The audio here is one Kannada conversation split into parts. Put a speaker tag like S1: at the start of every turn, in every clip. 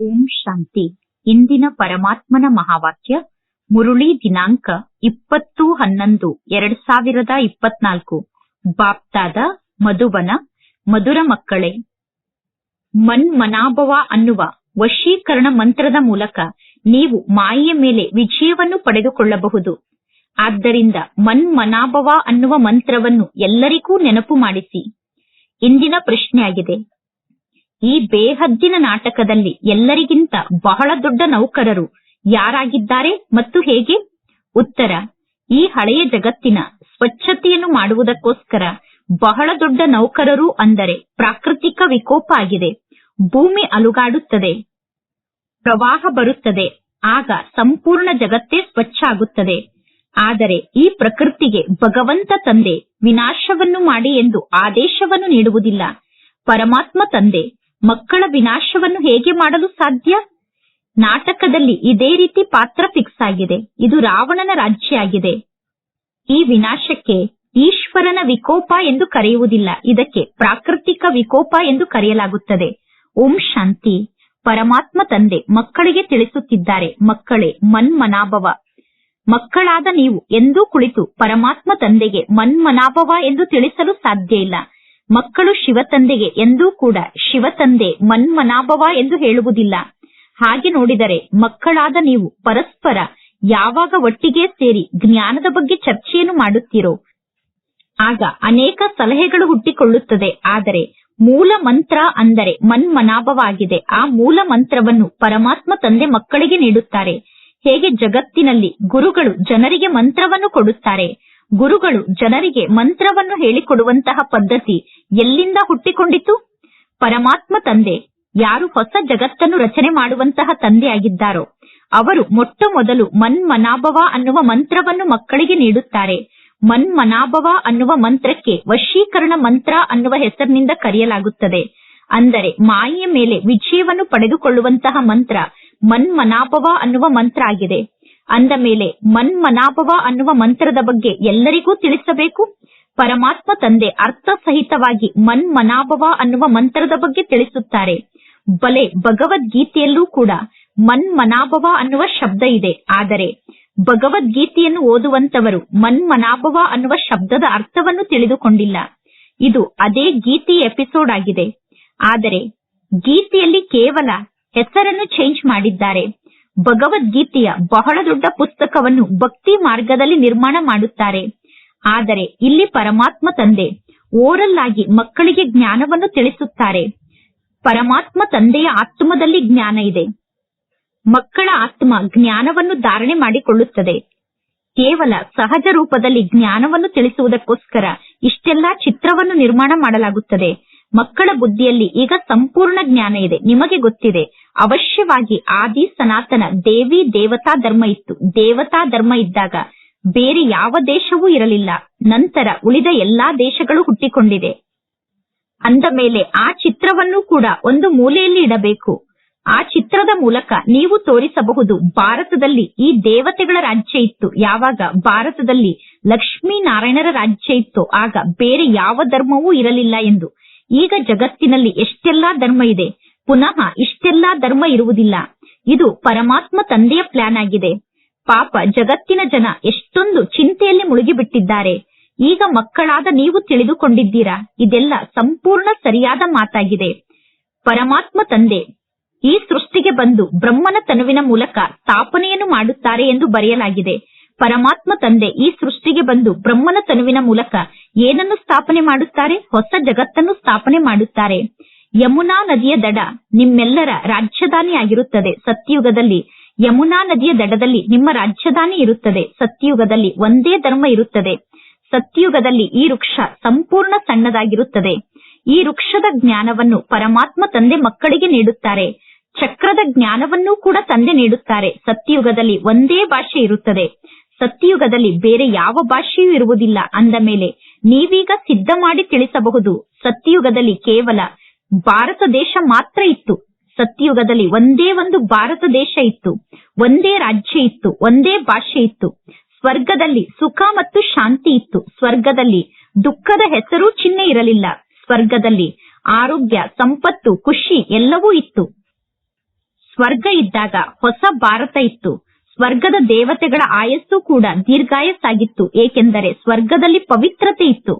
S1: ಓಂ ಶಾಂತಿ. ಇಂದಿನ ಪರಮಾತ್ಮನ ಮಹಾವಾಕ್ಯ, ಮುರುಳಿ ದಿನಾಂಕ ಇಪ್ಪತ್ತು ಹನ್ನೊಂದು, ಎರಡ್ ಸಾವಿರದ ಇಪ್ಪತ್ನಾಲ್ಕು. ಬಾಪ್ತಾದ ಮಧುಬನ ಮಧುರ ಮಕ್ಕಳೇ. ಮನ್ಮನಾಭವ ಅನ್ನುವ ವಶೀಕರಣ ಮಂತ್ರದ ಮೂಲಕ ನೀವು ಮಾಯೆಯ ಮೇಲೆ ವಿಜಯವನ್ನು ಪಡೆದುಕೊಳ್ಳಬಹುದು. ಆದ್ದರಿಂದ ಮನ್ ಮನಾಭವ ಅನ್ನುವ ಮಂತ್ರವನ್ನು ಎಲ್ಲರಿಗೂ ನೆನಪು ಮಾಡಿಸಿ. ಇಂದಿನ ಪ್ರಶ್ನೆಯಾಗಿದೆ. ಈ ಬೇಹದ್ದಿನ ನಾಟಕದಲ್ಲಿ ಎಲ್ಲರಿಗಿಂತ ಬಹಳ ದೊಡ್ಡ ನೌಕರರು ಯಾರಾಗಿದ್ದಾರೆ ಮತ್ತು ಹೇಗೆ? ಉತ್ತರ, ಈ ಹಳೆಯ ಜಗತ್ತಿನ ಸ್ವಚ್ಛತೆಯನ್ನು ಮಾಡುವುದಕ್ಕೋಸ್ಕರ ಬಹಳ ದೊಡ್ಡ ನೌಕರರು ಅಂದರೆ ಪ್ರಾಕೃತಿಕ ವಿಕೋಪ ಆಗಿದೆ. ಭೂಮಿ ಅಲುಗಾಡುತ್ತದೆ, ಪ್ರವಾಹ ಬರುತ್ತದೆ, ಆಗ ಸಂಪೂರ್ಣ ಜಗತ್ತೇ ಸ್ವಚ್ಛ ಆಗುತ್ತದೆ. ಆದರೆ ಈ ಪ್ರಕೃತಿಗೆ ಭಗವಂತ ತಂದೆ ವಿನಾಶವನ್ನು ಮಾಡಿ ಎಂದು ಆದೇಶವನ್ನು ನೀಡುವುದಿಲ್ಲ. ಪರಮಾತ್ಮ ತಂದೆ ಮಕ್ಕಳ ವಿನಾಶವನ್ನು ಹೇಗೆ ಮಾಡಲು ಸಾಧ್ಯ? ನಾಟಕದಲ್ಲಿ ಇದೇ ರೀತಿ ಪಾತ್ರ ಫಿಕ್ಸ್ ಆಗಿದೆ. ಇದು ರಾವಣನ ರಾಜ್ಯ ಆಗಿದೆ ಈ ವಿನಾಶಕ್ಕೆ ಈಶ್ವರನ ವಿಕೋಪ ಎಂದು ಕರೆಯುವುದಿಲ್ಲ. ಇದಕ್ಕೆ ಪ್ರಾಕೃತಿಕ ವಿಕೋಪ ಎಂದು ಕರೆಯಲಾಗುತ್ತದೆ. ಓಂ ಶಾಂತಿ. ಪರಮಾತ್ಮ ತಂದೆ ಮಕ್ಕಳಿಗೆ ತಿಳಿಸುತ್ತಿದ್ದಾರೆ. ಮಕ್ಕಳೇ ಮನ್ಮನಾಭವ. ಮಕ್ಕಳಾದ ನೀವು ಎಂದೂ ಕುಳಿತು ಪರಮಾತ್ಮ ತಂದೆಗೆ ಮನ್ಮನಾಭವ ಎಂದು ತಿಳಿಸಲು ಸಾಧ್ಯ ಇಲ್ಲ. ಮಕ್ಕಳು ಶಿವತಂದೆಗೆ ಎಂದೂ ಕೂಡ ಶಿವತಂದೆ ಮನ್ಮನಾಭವ ಎಂದು ಹೇಳುವುದಿಲ್ಲ. ಹಾಗೆ ನೋಡಿದರೆ ಮಕ್ಕಳಾದ ನೀವು ಪರಸ್ಪರ ಯಾವಾಗ ಒಟ್ಟಿಗೆ ಸೇರಿ ಜ್ಞಾನದ ಬಗ್ಗೆ ಚರ್ಚೆಯನ್ನು ಮಾಡುತ್ತೀರೋ, ಆಗ ಅನೇಕ ಸಲಹೆಗಳು ಹುಟ್ಟಿಕೊಳ್ಳುತ್ತದೆ. ಆದರೆ ಮೂಲ ಮಂತ್ರ ಅಂದರೆ ಮನ್ಮನಾಭವ ಆಗಿದೆ ಆ ಮೂಲ ಮಂತ್ರವನ್ನು ಪರಮಾತ್ಮ ತಂದೆ ಮಕ್ಕಳಿಗೆ ನೀಡುತ್ತಾರೆ. ಹೇಗೆ ಜಗತ್ತಿನಲ್ಲಿ ಗುರುಗಳು ಜನರಿಗೆ ಮಂತ್ರವನ್ನು ಕೊಡುತ್ತಾರೆ? ಗುರುಗಳು ಜನರಿಗೆ ಮಂತ್ರವನ್ನು ಹೇಳಿಕೊಡುವಂತಹ ಪದ್ಧತಿ ಎಲ್ಲಿಂದ ಹುಟ್ಟಿಕೊಂಡಿತು? ಪರಮಾತ್ಮ ತಂದೆ. ಯಾರು ಹೊಸ ಜಗತ್ತನ್ನು ರಚನೆ ಮಾಡುವಂತಹ ತಂದೆಯಾಗಿದ್ದಾರೋ, ಅವರು ಮೊಟ್ಟ ಮೊದಲು ಮನ್ಮನಾಭವ ಅನ್ನುವ ಮಂತ್ರವನ್ನು ಮಕ್ಕಳಿಗೆ ನೀಡುತ್ತಾರೆ. ಮನ್ ಮನಾಭವ ಅನ್ನುವ ಮಂತ್ರಕ್ಕೆ ವಶೀಕರಣ ಮಂತ್ರ ಅನ್ನುವ ಹೆಸರಿನಿಂದ ಕರೆಯಲಾಗುತ್ತದೆ. ಅಂದರೆ ಮಾಯೆಯ ಮೇಲೆ ವಿಜಯವನ್ನು ಪಡೆದುಕೊಳ್ಳುವಂತಹ ಮಂತ್ರ ಮನ್ ಮನಾಭವ ಅನ್ನುವ ಮಂತ್ರ ಆಗಿದೆ. ಅಂದ ಮೇಲೆ ಮನ್ಮನಾಭವ ಅನ್ನುವ ಮಂತ್ರದ ಬಗ್ಗೆ ಎಲ್ಲರಿಗೂ ತಿಳಿಸಬೇಕು? ಪರಮಾತ್ಮ ತಂದೆ ಅರ್ಥ ಸಹಿತವಾಗಿ ಮನ್ಮನಾಭವ ಅನ್ನುವ ಮಂತ್ರದ ಬಗ್ಗೆ ತಿಳಿಸುತ್ತಾರೆ. ಬಲೆ ಭಗವದ್ಗೀತೆಯಲ್ಲೂ ಕೂಡ ಮನ್ ಮನಾಭವ ಅನ್ನುವ ಶಬ್ದ ಇದೆ. ಆದರೆ ಭಗವದ್ಗೀತೆಯನ್ನು ಓದುವಂತವರು ಮನ್ ಮನಾಭವ ಅನ್ನುವ ಶಬ್ದದ ಅರ್ಥವನ್ನು ತಿಳಿದುಕೊಂಡಿಲ್ಲ. ಇದು ಅದೇ ಗೀತೆಯ ಎಪಿಸೋಡ್ ಆಗಿದೆ. ಆದರೆ ಗೀತೆಯಲ್ಲಿ ಕೇವಲ ಹೆಸರನ್ನು ಚೇಂಜ್ ಮಾಡಿದ್ದಾರೆ. ಭಗವದ್ಗೀತೆಯ ಬಹಳ ದೊಡ್ಡ ಪುಸ್ತಕವನ್ನು ಭಕ್ತಿ ಮಾರ್ಗದಲ್ಲಿ ನಿರ್ಮಾಣ ಮಾಡುತ್ತಾರೆ. ಆದರೆ ಇಲ್ಲಿ ಪರಮಾತ್ಮ ತಂದೆ. ಓರಲ್ ಮಕ್ಕಳಿಗೆ ಜ್ಞಾನವನ್ನು ತಿಳಿಸುತ್ತಾರೆ. ಪರಮಾತ್ಮ ತಂದೆಯ ಆತ್ಮದಲ್ಲಿ ಜ್ಞಾನ ಇದೆ. ಮಕ್ಕಳ ಆತ್ಮ ಜ್ಞಾನವನ್ನು ಧಾರಣೆ ಮಾಡಿಕೊಳ್ಳುತ್ತದೆ. ಕೇವಲ ಸಹಜ ರೂಪದಲ್ಲಿ ಜ್ಞಾನವನ್ನು ತಿಳಿಸುವುದಕ್ಕೋಸ್ಕರ ಇಷ್ಟೆಲ್ಲಾ ಚಿತ್ರವನ್ನು ನಿರ್ಮಾಣ ಮಾಡಲಾಗುತ್ತದೆ. ಮಕ್ಕಳ ಬುದ್ಧಿಯಲ್ಲಿ ಈಗ ಸಂಪೂರ್ಣ ಜ್ಞಾನ ಇದೆ. ನಿಮಗೆ ಗೊತ್ತಿದೆ, ಅವಶ್ಯವಾಗಿ ಆದಿ ಸನಾತನ ದೇವಿ ದೇವತಾ ಧರ್ಮ ಇತ್ತು. ದೇವತಾ ಧರ್ಮ ಇದ್ದಾಗ ಬೇರೆ ಯಾವ ದೇಶವೂ ಇರಲಿಲ್ಲ. ನಂತರ ಉಳಿದ ಎಲ್ಲಾ ದೇಶಗಳು ಹುಟ್ಟಿಕೊಂಡಿದೆ ಅಂದ ಮೇಲೆ ಆ ಚಿತ್ರವನ್ನು ಕೂಡ ಒಂದು ಮೂಲೆಯಲ್ಲಿ ಇಡಬೇಕು. ಆ ಚಿತ್ರದ ಮೂಲಕ ನೀವು ತೋರಿಸಬಹುದು, ಭಾರತದಲ್ಲಿ ಈ ದೇವತೆಗಳ ರಾಜ್ಯ ಇತ್ತು. ಯಾವಾಗ? ಭಾರತದಲ್ಲಿ ಲಕ್ಷ್ಮೀನಾರಾಯಣರ ರಾಜ್ಯ ಇತ್ತು. ಆಗ ಬೇರೆ ಯಾವ ಧರ್ಮವೂ ಇರಲಿಲ್ಲ ಎಂದು. ಈಗ ಜಗತ್ತಿನಲ್ಲಿ ಎಷ್ಟೆಲ್ಲಾ ಧರ್ಮ ಇದೆ. ಪುನಃ ಇಷ್ಟೆಲ್ಲಾ ಧರ್ಮ ಇರುವುದಿಲ್ಲ. ಇದು ಪರಮಾತ್ಮ ತಂದೆಯ ಪ್ಲಾನ್ ಆಗಿದೆ. ಪಾಪ ಜಗತ್ತಿನ ಜನ ಎಷ್ಟೊಂದು ಚಿಂತೆಯಲ್ಲಿ ಮುಳುಗಿಬಿಟ್ಟಿದ್ದಾರೆ. ಈಗ ಮಕ್ಕಳಾದ ನೀವು ತಿಳಿದುಕೊಂಡಿದ್ದೀರಾ? ಇದೆಲ್ಲ ಸಂಪೂರ್ಣ ಸರಿಯಾದ ಮಾತಾಗಿದೆ. ಪರಮಾತ್ಮ ತಂದೆ, ಈ ಸೃಷ್ಟಿಗೆ ಬಂದು ಬ್ರಹ್ಮನ ತನುವಿನ ಮೂಲಕ ಸ್ಥಾಪನೆಯನ್ನು ಮಾಡುತ್ತಾರೆ ಎಂದು ಬರೆಯಲಾಗಿದೆ. ಪರಮಾತ್ಮ ತಂದೆ, ಈ ಸೃಷ್ಟಿಗೆ ಬಂದು ಬ್ರಹ್ಮನ ತನುವಿನ ಮೂಲಕ ಏನನ್ನು ಸ್ಥಾಪನೆ ಮಾಡುತ್ತಾರೆ? ಹೊಸ ಜಗತ್ತನ್ನು ಸ್ಥಾಪನೆ ಮಾಡುತ್ತಾರೆ. ಯಮುನಾ ನದಿಯ ದಡ ನಿಮ್ಮೆಲ್ಲರ ರಾಜಧಾನಿಯಾಗಿರುತ್ತದೆ. ಸತ್ಯುಗದಲ್ಲಿ ಯಮುನಾ ನದಿಯ ದಡದಲ್ಲಿ ನಿಮ್ಮ ರಾಜಧಾನಿ ಇರುತ್ತದೆ. ಸತ್ಯುಗದಲ್ಲಿ ಒಂದೇ ಧರ್ಮ ಇರುತ್ತದೆ. ಸತ್ಯುಗದಲ್ಲಿ ಈ ವೃಕ್ಷ ಸಂಪೂರ್ಣ ಸಣ್ಣದಾಗಿರುತ್ತದೆ. ಈ ವೃಕ್ಷದ ಜ್ಞಾನವನ್ನು ಪರಮಾತ್ಮ ತಂದೆ ಮಕ್ಕಳಿಗೆ ನೀಡುತ್ತಾರೆ. ಚಕ್ರದ ಜ್ಞಾನವನ್ನೂ ಕೂಡ ತಂದೆ ನೀಡುತ್ತಾರೆ. ಸತ್ಯಯುಗದಲ್ಲಿ ಒಂದೇ ಭಾಷೆ ಇರುತ್ತದೆ. ಸತ್ಯಯುಗದಲ್ಲಿ ಬೇರೆ ಯಾವ ಭಾಷೆಯೂ ಇರುವುದಿಲ್ಲ. ಅಂದ ಮೇಲೆ ನೀವೀಗ ಸಿದ್ಧ ಮಾಡಿ ತಿಳಿಸಬಹುದು. ಸತ್ಯಯುಗದಲ್ಲಿ ಕೇವಲ ಭಾರತ ದೇಶ ಮಾತ್ರ ಇತ್ತು. ಸತ್ಯಯುಗದಲ್ಲಿ ಒಂದೇ ಒಂದು ಭಾರತ ದೇಶ ಇತ್ತು, ಒಂದೇ ರಾಜ್ಯ ಇತ್ತು, ಒಂದೇ ಭಾಷೆ ಇತ್ತು. ಸ್ವರ್ಗದಲ್ಲಿ ಸುಖ ಮತ್ತು ಶಾಂತಿ ಇತ್ತು. ಸ್ವರ್ಗದಲ್ಲಿ ದುಃಖದ ಹೆಸರು ಚಿಹ್ನೆ ಇರಲಿಲ್ಲ. ಸ್ವರ್ಗದಲ್ಲಿ ಆರೋಗ್ಯ, ಸಂಪತ್ತು, ಖುಷಿ ಎಲ್ಲವೂ ಇತ್ತು. ಸ್ವರ್ಗ ಇದ್ದಾಗ ಹೊಸ ಭಾರತ ಇತ್ತು. ಸ್ವರ್ಗದ ದೇವತೆಗಳ ಆಯಸ್ಸು ಕೂಡ ದೀರ್ಘಾಯಸ್ಸಾಗಿತ್ತು. ಏಕೆಂದರೆ ಸ್ವರ್ಗದಲ್ಲಿ ಪವಿತ್ರತೆ ಇತ್ತು.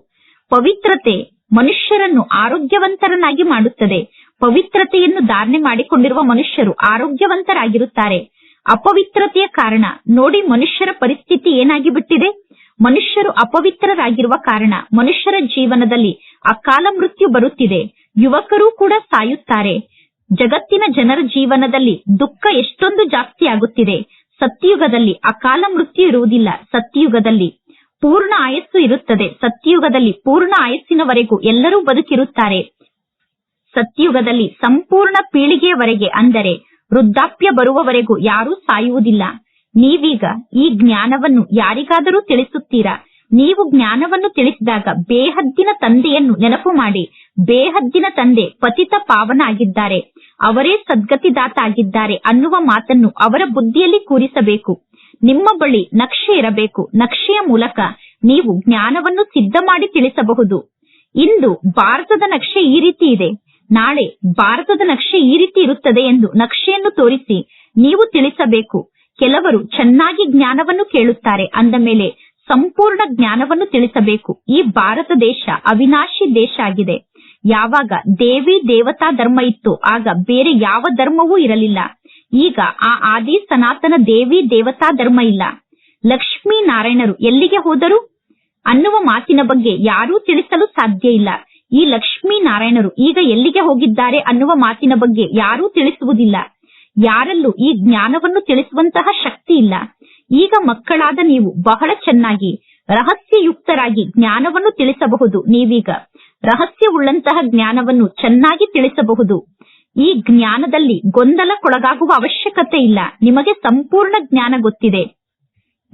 S1: ಪವಿತ್ರತೆ ಮನುಷ್ಯರನ್ನು ಆರೋಗ್ಯವಂತರನ್ನಾಗಿ ಮಾಡುತ್ತದೆ. ಪವಿತ್ರತೆಯನ್ನು ಧಾರಣೆ ಮಾಡಿಕೊಂಡಿರುವ ಮನುಷ್ಯರು ಆರೋಗ್ಯವಂತರಾಗಿರುತ್ತಾರೆ. ಅಪವಿತ್ರತೆಯ ಕಾರಣ. ನೋಡಿ, ಮನುಷ್ಯರ ಪರಿಸ್ಥಿತಿ ಏನಾಗಿ ಬಿಟ್ಟಿದೆ ಮನುಷ್ಯರು ಅಪವಿತ್ರರಾಗಿರುವ ಕಾರಣ. ಮನುಷ್ಯರ ಜೀವನದಲ್ಲಿ ಅಕಾಲ ಮೃತ್ಯು ಬರುತ್ತಿದೆ. ಯುವಕರು ಕೂಡ ಸಾಯುತ್ತಾರೆ. ಜಗತ್ತಿನ ಜನರ ಜೀವನದಲ್ಲಿ ದುಃಖ ಎಷ್ಟೊಂದು ಜಾಸ್ತಿ ಆಗುತ್ತಿದೆ. ಸತ್ಯುಗದಲ್ಲಿ ಅಕಾಲ ಮೃತ್ಯು ಇರುವುದಿಲ್ಲ. ಸತ್ಯುಗದಲ್ಲಿ ಪೂರ್ಣ ಆಯಸ್ಸು ಇರುತ್ತದೆ. ಸತ್ಯುಗದಲ್ಲಿ ಪೂರ್ಣ ಆಯಸ್ಸಿನವರೆಗೂ ಎಲ್ಲರೂ ಬದುಕಿರುತ್ತಾರೆ. ಸತ್ಯುಗದಲ್ಲಿ ಸಂಪೂರ್ಣ ಪೀಳಿಗೆಯವರೆಗೆ ಅಂದರೆ ವೃದ್ಧಾಪ್ಯ ಬರುವವರೆಗೂ ಯಾರೂ ಸಾಯುವುದಿಲ್ಲ. ನೀವೀಗ ಈ ಜ್ಞಾನವನ್ನು ಯಾರಿಗಾದರೂ ತಿಳಿಸುತ್ತೀರಾ? ನೀವು ಜ್ಞಾನವನ್ನು ತಿಳಿಸಿದಾಗ ಬೇಹದ್ದಿನ ತಂದೆಯನ್ನು ನೆನಪು ಮಾಡಿ. ಬೇಹದ್ದಿನ ತಂದೆ ಪತಿತ ಪಾವನ ಆಗಿದ್ದಾರೆ ಅವರೇ ಸದ್ಗತಿದಾತ ಆಗಿದ್ದಾರೆ ಅನ್ನುವ ಮಾತನ್ನು ಅವರ ಬುದ್ಧಿಯಲ್ಲಿ ಕೂರಿಸಬೇಕು. ನಿಮ್ಮ ಬಳಿ ನಕ್ಷೆ ಇರಬೇಕು. ನಕ್ಷೆಯ ಮೂಲಕ ನೀವು ಜ್ಞಾನವನ್ನು ಸಿದ್ಧ ಮಾಡಿ ತಿಳಿಸಬಹುದು. ಇಂದು ಭಾರತದ ನಕ್ಷೆ ಈ ರೀತಿ ಇದೆ. ನಾಳೆ ಭಾರತದ ನಕ್ಷೆ ಈ ರೀತಿ ಇರುತ್ತದೆ ಎಂದು ನಕ್ಷೆಯನ್ನು ತೋರಿಸಿ ನೀವು ತಿಳಿಸಬೇಕು. ಕೆಲವರು ಚೆನ್ನಾಗಿ ಜ್ಞಾನವನ್ನು ಕೇಳುತ್ತಾರೆ ಅಂದ ಮೇಲೆ ಸಂಪೂರ್ಣ ಜ್ಞಾನವನ್ನು ತಿಳಿಸಬೇಕು. ಈ ಭಾರತ ದೇಶ ಅವಿನಾಶಿ ದೇಶ ಆಗಿದೆ. ಯಾವಾಗ ದೇವಿ ದೇವತಾ ಧರ್ಮ ಇತ್ತು ಆಗ ಬೇರೆ ಯಾವ ಧರ್ಮವೂ ಇರಲಿಲ್ಲ. ಈಗ ಆ ಆದಿ ಸನಾತನ ದೇವಿ ದೇವತಾ ಧರ್ಮ ಇಲ್ಲ. ಲಕ್ಷ್ಮೀ ನಾರಾಯಣರು ಎಲ್ಲಿಗೆ ಹೋದರು? ಅನ್ನುವ ಮಾತಿನ ಬಗ್ಗೆ ಯಾರೂ ತಿಳಿಸಲು ಸಾಧ್ಯ ಇಲ್ಲ. ಈ ಲಕ್ಷ್ಮೀ ನಾರಾಯಣರು ಈಗ ಎಲ್ಲಿಗೆ ಹೋಗಿದ್ದಾರೆ ಅನ್ನುವ ಮಾತಿನ ಬಗ್ಗೆ ಯಾರೂ ತಿಳಿಸುವುದಿಲ್ಲ. ಯಾರಲ್ಲೂ ಈ ಜ್ಞಾನವನ್ನು ತಿಳಿಸುವಂತಹ ಶಕ್ತಿ ಇಲ್ಲ. ಈಗ ಮಕ್ಕಳಾದ ನೀವು ಬಹಳ ಚೆನ್ನಾಗಿ, ರಹಸ್ಯಯುಕ್ತರಾಗಿ ಜ್ಞಾನವನ್ನು ತಿಳಿಸಬಹುದು ನೀವೀಗ. ರಹಸ್ಯವುಳ್ಳಂತಹ ಜ್ಞಾನವನ್ನು ಚೆನ್ನಾಗಿ ತಿಳಿಸಬಹುದು. ಈ ಜ್ಞಾನದಲ್ಲಿ ಗೊಂದಲಕ್ಕೊಳಗಾಗುವ ಅವಶ್ಯಕತೆ ಇಲ್ಲ. ನಿಮಗೆ ಸಂಪೂರ್ಣ ಜ್ಞಾನ ಗೊತ್ತಿದೆ.